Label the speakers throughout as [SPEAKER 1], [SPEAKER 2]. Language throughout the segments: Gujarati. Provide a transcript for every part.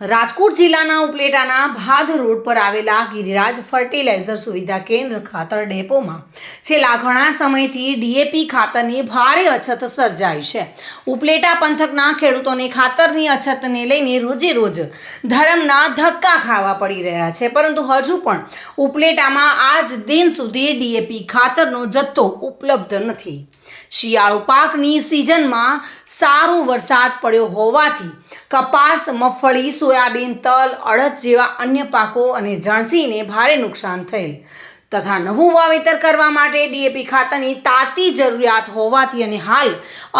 [SPEAKER 1] રાજકોટ જિલ્લાના ઉપલેટાના ભાદ રોડ પર આવેલા ગિરિરાજ ફર્ટિલાઇઝર સુવિધા કેન્દ્ર ખાતર ડેપોમાં છેલ્લા ઘણા સમયથી ડીએપી ખાતરની ભારે અછત સર્જાઈ છે. ઉપલેટા પંથકના ખેડૂતોને ખાતરની અછતને લઈને રોજે રોજ ધરમના ધક્કા ખાવા પડી રહ્યા છે. પરંતુ હજુ પણ ઉપલેટામાં આજ દિન સુધી ડીએપી ખાતરનો જથ્થો ઉપલબ્ધ નથી. શિયાળુ પાકની સિઝનમાં સારો વરસાદ પડ્યો હોવાથી કપાસ, મગફળી સોયાબીન, તલ, અડદ જેવા અન્ય પાકો અને જણસીને ભારે નુકસાન થયેલ. તથા નવું વાવેતર કરવા માટે ડીએપી ખાતરની તાતી જરૂરિયાત હોવાથી અને હાલ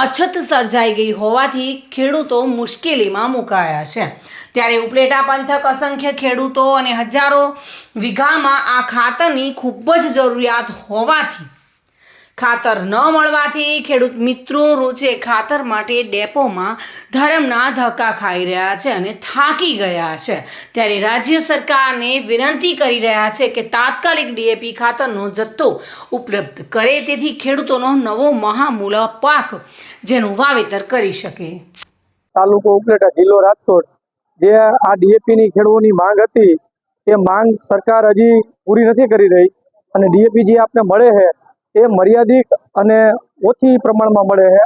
[SPEAKER 1] અછત સર્જાઈ ગઈ હોવાથી ખેડૂતો મુશ્કેલીમાં મુકાયા છે. ત્યારે ઉપલેટા પંથક અસંખ્ય ખેડૂતો અને હજારો વીઘામાં આ ખાતરની ખૂબ જ જરૂરિયાત હોવાથી ખાતર ન મળવાથી ખેડૂત મિત્રો રોજે ખાતર માટે ડેપોમાં ધરમના ધક્કા ખાઈ રહ્યા છે અને થાકી ગયા છે. ત્યારે રાજ્ય સરકારને વિનંતી કરી રહ્યા છે કે તાત્કાલિક ડીએપી ખાતરનો જથ્થો ઉપલબ્ધ કરે, તેથી ખેડૂતોનો નવો મહામૂલ પાક જેનું વાવેતર કરી શકે.
[SPEAKER 2] તાલુકો ઉપલેટા જિલ્લો રાજકોટ, જે આ ડીએપીની ખેડૂતોની માંગ હતી, એ માંગ સરકાર હજી પૂરી નથી કરી રહી. અને ડીએપી જે આપને મળે છે એ મર્યાદિત અને ઓછી પ્રમાણમાં મળે છે.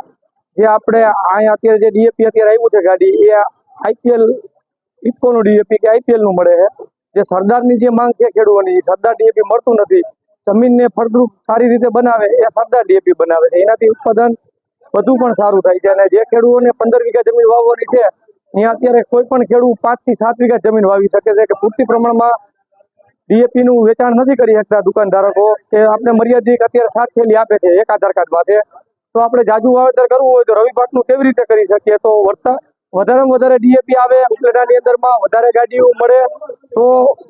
[SPEAKER 2] જે આપણે અહીંયા અત્યારે જે ડીએપી અત્યારે આવ્યું છે ગાડી, એ આઈપીએલ ઇફકોનું ડીએપી કે આઈપીએલનું મળે છે. જે સરદારની જે માંગ છે ખેડૂતોની સરદાર ડીએપી મળતું નથી. જમીનને ફળદ્રુપ સારી રીતે બનાવે, એ સરદાર ડીએપી બનાવે છે. એનાથી ઉત્પાદન વધુ પણ સારું થાય છે. અને જે ખેડૂતોને પંદર વીઘા જમીન વાવવાની છે, ત્યાં અત્યારે કોઈ પણ ખેડૂત પાંચથી સાત વીઘા જમીન વાવી શકે છે, કે પૂરતી પ્રમાણમાં ડીએપી નું વેચાણ નથી કરી શકતા દુકાનધારકો કે આપણે મર્યાદિત અત્યારે સાત થેલી આપે છે એક આધાર કાર્ડ માટે તો આપણે જાજુ વાવેતર કરવું હોય તો રવિ પાકનું કેવી રીતે કરી શકીએ? તો વર્તા, વધારેમાં વધારે ડીએપી આવે, ઉપલેટાની અંદરમાં વધારે ગાડીઓ મળે, તો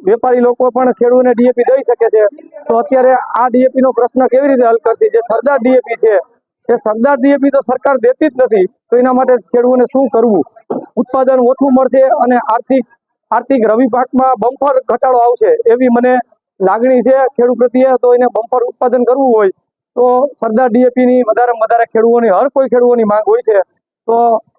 [SPEAKER 2] વેપારી લોકો પણ ખેડૂતને ડીએપી દઈ શકે છે. તો અત્યારે આ ડીએપી નો પ્રશ્ન કેવી રીતે હલ કરશે? જે સરદાર ડીએપી છે, એ સરદાર ડીએપી તો સરકાર દેતી જ નથી, તો એના માટે ખેડૂતોને શું કરવું? ઉત્પાદન ઓછું મળશે અને આર્થિક આર્થિક રવિ પાકમાં બમ્પર ઘટાડો આવશે એવી મને લાગણી છે. ખેડૂત પ્રત્યે તો એને બમ્પર ઉત્પાદન કરવું હોય તો સરદાર ડીએપી ની વધારેમાં વધારે ખેડૂતોની, હર કોઈ ખેડૂતોની માંગ હોય છે. તો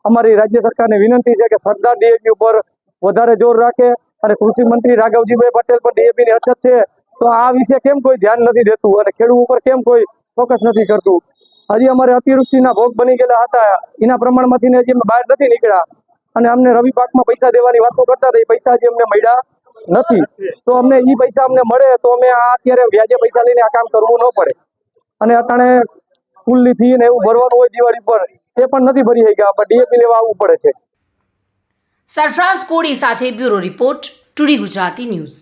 [SPEAKER 2] અમારી રાજ્ય સરકારને વિનંતી છે કે સરદાર ડીએપી ઉપર વધારે જોર રાખે અને કૃષિ મંત્રી રાઘવજીભાઈ પટેલ પર ડીએપી ની અછત છે. તો આ વિશે કેમ કોઈ ધ્યાન નથી દેતું અને ખેડૂત ઉપર કેમ કોઈ ફોકસ નથી કરતું? હજી અમારે અતિવૃષ્ટિના ભોગ બની ગયેલા હતા. એના પ્રમાણમાંથી બહાર નથી નીકળ્યા. અને અમને રવિ પાકમાં પૈસા દેવાની વાતો કરતા હતા, એ પૈસા હજી અમને મળ્યા નથી. તો અમને એ પૈસા અમને મળે તો અમે આ અત્યારે વ્યાજે પૈસા લઈને આ કામ કરવું ન પડે. અને અટાણે સ્કૂલની ફી ને એવું ભરવાનું હોય દિવાળી પર, એ પણ નથી ભરી શક્યા. પણ ડીએપી લેવા આવવું પડે છે.
[SPEAKER 1] સરફરાઝ કોડી સાથે બ્યુરો રિપોર્ટ, ટુડી ગુજરાતી ન્યૂઝ.